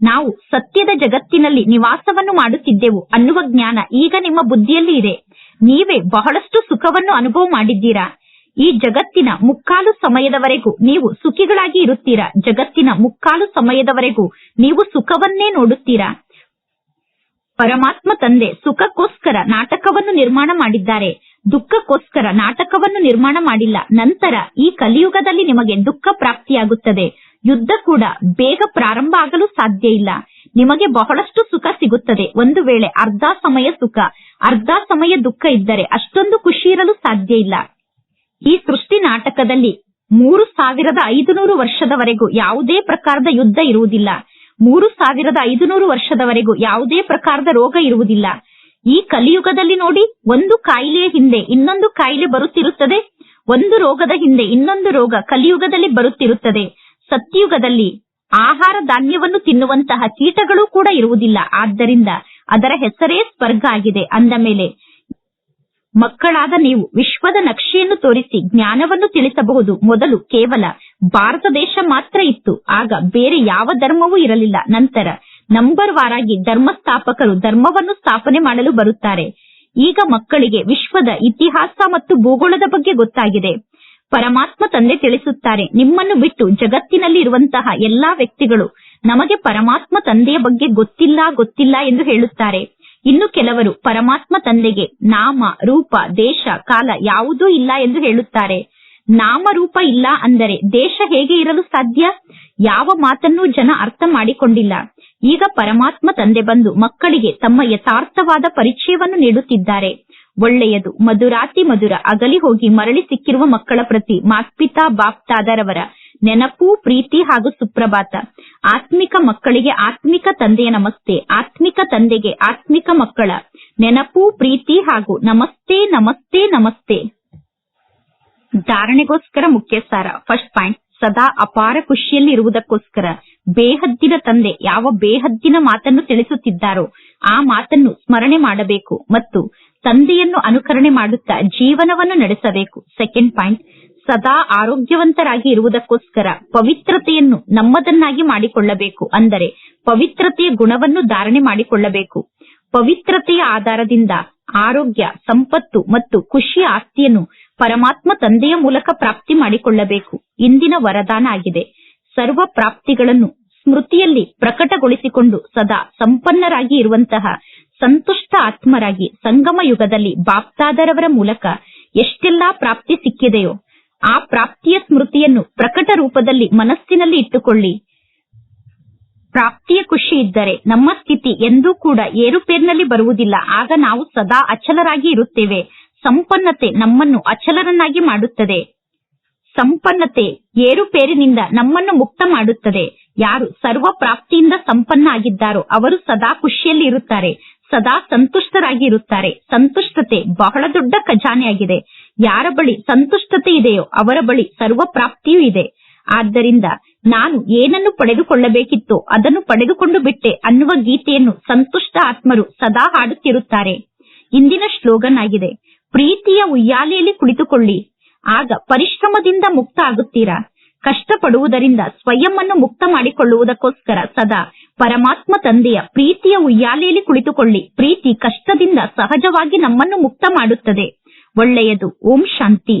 S1: ನಾವು ಸತ್ಯದ ಜಗತ್ತಿನಲ್ಲಿ ನಿವಾಸವನ್ನು ಮಾಡುತ್ತಿದ್ದೆವು ಅನ್ನುವ ಜ್ಞಾನ ಈಗ ನಿಮ್ಮ ಬುದ್ಧಿಯಲ್ಲಿ ಇದೆ. ನೀವೇ ಬಹಳಷ್ಟು ಸುಖವನ್ನು ಅನುಭವ ಮಾಡಿದ್ದೀರಾ? ಈ ಜಗತ್ತಿನ ಮುಕ್ಕಾಲು ಸಮಯದವರೆಗೂ ನೀವು ಸುಖಿಗಳಾಗಿ ಇರುತ್ತೀರಾ? ಜಗತ್ತಿನ ಮುಕ್ಕಾಲು ಸಮಯದವರೆಗೂ ನೀವು ಸುಖವನ್ನೇ ನೋಡುತ್ತೀರಾ? ಪರಮಾತ್ಮ ತಂದೆ ಸುಖಕ್ಕೋಸ್ಕರ ನಾಟಕವನ್ನು ನಿರ್ಮಾಣ ಮಾಡಿದ್ದಾರೆ. ದುಃಖಕ್ಕೋಸ್ಕರ ನಾಟಕವನ್ನು ನಿರ್ಮಾಣ ಮಾಡಿಲ್ಲ. ನಂತರ ಈ ಕಲಿಯುಗದಲ್ಲಿ ನಿಮಗೆ ದುಃಖ ಪ್ರಾಪ್ತಿಯಾಗುತ್ತದೆ. ಯುದ್ಧ ಕೂಡ ಬೇಗ ಪ್ರಾರಂಭ ಆಗಲು ಸಾಧ್ಯ ಇಲ್ಲ. ನಿಮಗೆ ಬಹಳಷ್ಟು ಸುಖ ಸಿಗುತ್ತದೆ. ಒಂದು ವೇಳೆ ಅರ್ಧ ಸಮಯ ಸುಖ, ಅರ್ಧ ಸಮಯ ದುಃಖ ಇದ್ದರೆ ಅಷ್ಟೊಂದು ಖುಷಿ ಇರಲು ಸಾಧ್ಯ ಇಲ್ಲ. ಈ ಸೃಷ್ಟಿ ನಾಟಕದಲ್ಲಿ ಮೂರು ಸಾವಿರದ ಐದುನೂರು ವರ್ಷದವರೆಗೂ ಯಾವುದೇ ಪ್ರಕಾರದ ಯುದ್ಧ ಇರುವುದಿಲ್ಲ. ಮೂರು ಸಾವಿರದ ಐದುನೂರು ವರ್ಷದವರೆಗೂ ಯಾವುದೇ ಪ್ರಕಾರದ ರೋಗ ಇರುವುದಿಲ್ಲ. ಈ ಕಲಿಯುಗದಲ್ಲಿ ನೋಡಿ, ಒಂದು ಕಾಯಿಲೆಯ ಹಿಂದೆ ಇನ್ನೊಂದು ಕಾಯಿಲೆ ಬರುತ್ತಿರುತ್ತದೆ. ಒಂದು ರೋಗದ ಹಿಂದೆ ಇನ್ನೊಂದು ರೋಗ ಕಲಿಯುಗದಲ್ಲಿ ಬರುತ್ತಿರುತ್ತದೆ. ಸತ್ಯುಗದಲ್ಲಿ ಆಹಾರ ಧಾನ್ಯವನ್ನು ತಿನ್ನುವಂತಹ ಕೀಟಗಳು ಕೂಡ ಇರುವುದಿಲ್ಲ. ಆದ್ದರಿಂದ ಅದರ ಹೆಸರೇ ಸ್ವರ್ಗ ಆಗಿದೆ. ಅಂದ ಮೇಲೆ, ಮಕ್ಕಳಾದ ನೀವು ವಿಶ್ವದ ನಕ್ಷೆಯನ್ನು ತೋರಿಸಿ ಜ್ಞಾನವನ್ನು ತಿಳಿಸಬಹುದು. ಮೊದಲು ಕೇವಲ ಭಾರತ ದೇಶ ಮಾತ್ರ ಇತ್ತು. ಆಗ ಬೇರೆ ಯಾವ ಧರ್ಮವೂ ಇರಲಿಲ್ಲ. ನಂತರ ನಂಬರ್ ವಾರಾಗಿ ಧರ್ಮ ಸ್ಥಾಪಕರು ಧರ್ಮವನ್ನು ಸ್ಥಾಪನೆ ಮಾಡಲು ಬರುತ್ತಾರೆ. ಈಗ ಮಕ್ಕಳಿಗೆ ವಿಶ್ವದ ಇತಿಹಾಸ ಮತ್ತು ಭೂಗೋಳದ ಬಗ್ಗೆ ಗೊತ್ತಾಗಿದೆ. ಪರಮಾತ್ಮ ತಂದೆ ತಿಳಿಸುತ್ತಾರೆ, ನಿಮ್ಮನ್ನು ಬಿಟ್ಟು ಜಗತ್ತಿನಲ್ಲಿ ಇರುವಂತಹ ಎಲ್ಲಾ ವ್ಯಕ್ತಿಗಳು ನಮಗೆ ಪರಮಾತ್ಮ ತಂದೆಯ ಬಗ್ಗೆ ಗೊತ್ತಿಲ್ಲ ಗೊತ್ತಿಲ್ಲ ಎಂದು ಹೇಳುತ್ತಾರೆ. ಇನ್ನು ಕೆಲವರು ಪರಮಾತ್ಮ ತಂದೆಗೆ ನಾಮ, ರೂಪ, ದೇಶ, ಕಾಲ ಯಾವುದೂ ಇಲ್ಲ ಎಂದು ಹೇಳುತ್ತಾರೆ. ನಾಮ ರೂಪ ಇಲ್ಲ ಅಂದರೆ ದೇಶ ಹೇಗೆ ಇರಲು ಸಾಧ್ಯ? ಯಾವ ಮಾತನ್ನೂ ಜನ ಅರ್ಥ ಮಾಡಿಕೊಂಡಿಲ್ಲ. ಈಗ ಪರಮಾತ್ಮ ತಂದೆ ಬಂದು ಮಕ್ಕಳಿಗೆ ತಮ್ಮ ಯಥಾರ್ಥವಾದ ಪರಿಚಯವನ್ನು ನೀಡುತ್ತಿದ್ದಾರೆ. ಒಳ್ಳೆಯದು, ಮಧುರಾತಿ ಮಧುರ, ಅಗಲಿ ಹೋಗಿ ಮರಳಿ ಸಿಕ್ಕಿರುವ ಮಕ್ಕಳ ಪ್ರತಿ ಮಾತ್ಪಿತಾ, ಬಾಪ್ತಾದರವರ ನೆನಪು, ಪ್ರೀತಿ ಹಾಗೂ ಸುಪ್ರಭಾತ. ಆತ್ಮಿಕ ಮಕ್ಕಳಿಗೆ ಆತ್ಮಿಕ ತಂದೆಯ ನಮಸ್ತೆ, ಆತ್ಮಿಕ ತಂದೆಗೆ ಆತ್ಮಿಕ ಮಕ್ಕಳ ನೆನಪು, ಪ್ರೀತಿ ಹಾಗೂ ನಮಸ್ತೆ ನಮಸ್ತೆ ನಮಸ್ತೆ. ಧಾರಣೆಗೋಸ್ಕರ ಮುಖ್ಯ ಸಾರ ಫಸ್ಟ್ ಪಾಯಿಂಟ್ ಸದಾ ಅಪಾರ ಖುಷಿಯಲ್ಲಿ ಇರುವುದಕ್ಕೋಸ್ಕರ ಬೇಹದ್ದಿನ ತಂದೆ ಯಾವ ಬೇಹದ್ದಿನ ಮಾತನ್ನು ತಿಳಿಸುತ್ತಿದ್ದಾರೋ ಆ ಮಾತನ್ನು ಸ್ಮರಣೆ ಮಾಡಬೇಕು ಮತ್ತು ತಂದೆಯನ್ನು ಅನುಕರಣೆ ಮಾಡುತ್ತಾ ಜೀವನವನ್ನು ನಡೆಸಬೇಕು. ಸೆಕೆಂಡ್ ಪಾಯಿಂಟ್ ಸದಾ ಆರೋಗ್ಯವಂತರಾಗಿ ಇರುವುದಕ್ಕೋಸ್ಕರ ಪವಿತ್ರತೆಯನ್ನು ನಮ್ಮದನ್ನಾಗಿ ಮಾಡಿಕೊಳ್ಳಬೇಕು ಅಂದರೆ ಪವಿತ್ರತೆಯ ಗುಣವನ್ನು ಧಾರಣೆ ಮಾಡಿಕೊಳ್ಳಬೇಕು. ಪವಿತ್ರತೆಯ ಆಧಾರದಿಂದ ಆರೋಗ್ಯ, ಸಂಪತ್ತು ಮತ್ತು ಖುಷಿಯ ಆಸ್ತಿಯನ್ನು ಪರಮಾತ್ಮ ತಂದೆಯ ಮೂಲಕ ಪ್ರಾಪ್ತಿ ಮಾಡಿಕೊಳ್ಳಬೇಕು. ಇಂದಿನ ವರದಾನ ಆಗಿದೆ. ಸರ್ವ ಪ್ರಾಪ್ತಿಗಳನ್ನು ಸ್ಮೃತಿಯಲ್ಲಿ ಪ್ರಕಟಗೊಳಿಸಿಕೊಂಡು ಸದಾ ಸಂಪನ್ನರಾಗಿ ಇರುವಂತಹ ಸಂತುಷ್ಟ ಆತ್ಮರಾಗಿ ಸಂಗಮ ಯುಗದಲ್ಲಿ ಬಾಪ್ತಾದರವರ ಮೂಲಕ ಎಷ್ಟೆಲ್ಲಾ ಪ್ರಾಪ್ತಿ ಸಿಕ್ಕಿದೆಯೋ, ಆ ಪ್ರಾಪ್ತಿಯ ಸ್ಮೃತಿಯನ್ನು ಪ್ರಕಟ ರೂಪದಲ್ಲಿ ಮನಸ್ಸಿನಲ್ಲಿ ಇಟ್ಟುಕೊಳ್ಳಿ. ಪ್ರಾಪ್ತಿಯ ಖುಷಿ ಇದ್ದರೆ ನಮ್ಮ ಸ್ಥಿತಿ ಎಂದೂ ಕೂಡ ಏರುಪೇರಿನಲ್ಲಿ ಬರುವುದಿಲ್ಲ. ಆಗ ನಾವು ಸದಾ ಅಚಲರಾಗಿ ಇರುತ್ತೇವೆ. ಸಂಪನ್ನತೆ ನಮ್ಮನ್ನು ಅಚಲರನ್ನಾಗಿ ಮಾಡುತ್ತದೆ. ಸಂಪನ್ನತೆ ಏರುಪೇರಿನಿಂದ ನಮ್ಮನ್ನು ಮುಕ್ತ ಮಾಡುತ್ತದೆ. ಯಾರು ಸರ್ವ ಪ್ರಾಪ್ತಿಯಿಂದ ಸಂಪನ್ನ ಆಗಿದ್ದಾರೋ ಅವರು ಸದಾ ಖುಷಿಯಲ್ಲಿ ಇರುತ್ತಾರೆ ಸದಾ ಸಂತುಷ್ಟರಾಗಿ ಇರುತ್ತಾರೆ ಸಂತುಷ್ಟತೆ ಬಹಳ ದೊಡ್ಡ ಖಜಾನೆಯಾಗಿದೆ. ಯಾರ ಬಳಿ ಸಂತುಷ್ಟತೆ ಇದೆಯೋ ಅವರ ಬಳಿ ಸರ್ವ ಪ್ರಾಪ್ತಿಯೂ ಇದೆ. ಆದ್ದರಿಂದ ನಾನು ಏನನ್ನು ಪಡೆದುಕೊಳ್ಳಬೇಕಿತ್ತು ಅದನ್ನು ಪಡೆದುಕೊಂಡು ಬಿಟ್ಟೆ ಅನ್ನುವ ಗೀತೆಯನ್ನು ಸಂತುಷ್ಟ ಆತ್ಮರು ಸದಾ ಹಾಡುತ್ತಿರುತ್ತಾರೆ. ಇಂದಿನ ಶ್ಲೋಗನ್ ಆಗಿದೆ ಪ್ರೀತಿಯ ಉಯ್ಯಾಲೆಯಲ್ಲಿ ಕುಳಿತುಕೊಳ್ಳಿ. ಆಗ ಪರಿಶ್ರಮದಿಂದ ಮುಕ್ತ ಆಗುತ್ತೀರಾ ಕಷ್ಟಪಡುವುದರಿಂದ ಸ್ವಯಂ ಅನ್ನು ಮುಕ್ತ ಮಾಡಿಕೊಳ್ಳುವುದಕ್ಕೋಸ್ಕರ ಸದಾ ಪರಮಾತ್ಮ ತಂದೆಯ ಪ್ರೀತಿಯ ಉಯ್ಯಾಲೆಯಲ್ಲಿ ಕುಳಿತುಕೊಳ್ಳಿ. ಪ್ರೀತಿ ಕಷ್ಟದಿಂದ ಸಹಜವಾಗಿ ನಮ್ಮನ್ನು ಮುಕ್ತ ಮಾಡುತ್ತದೆ. ಒಳ್ಳೆಯದು. ಓಂ ಶಾಂತಿ.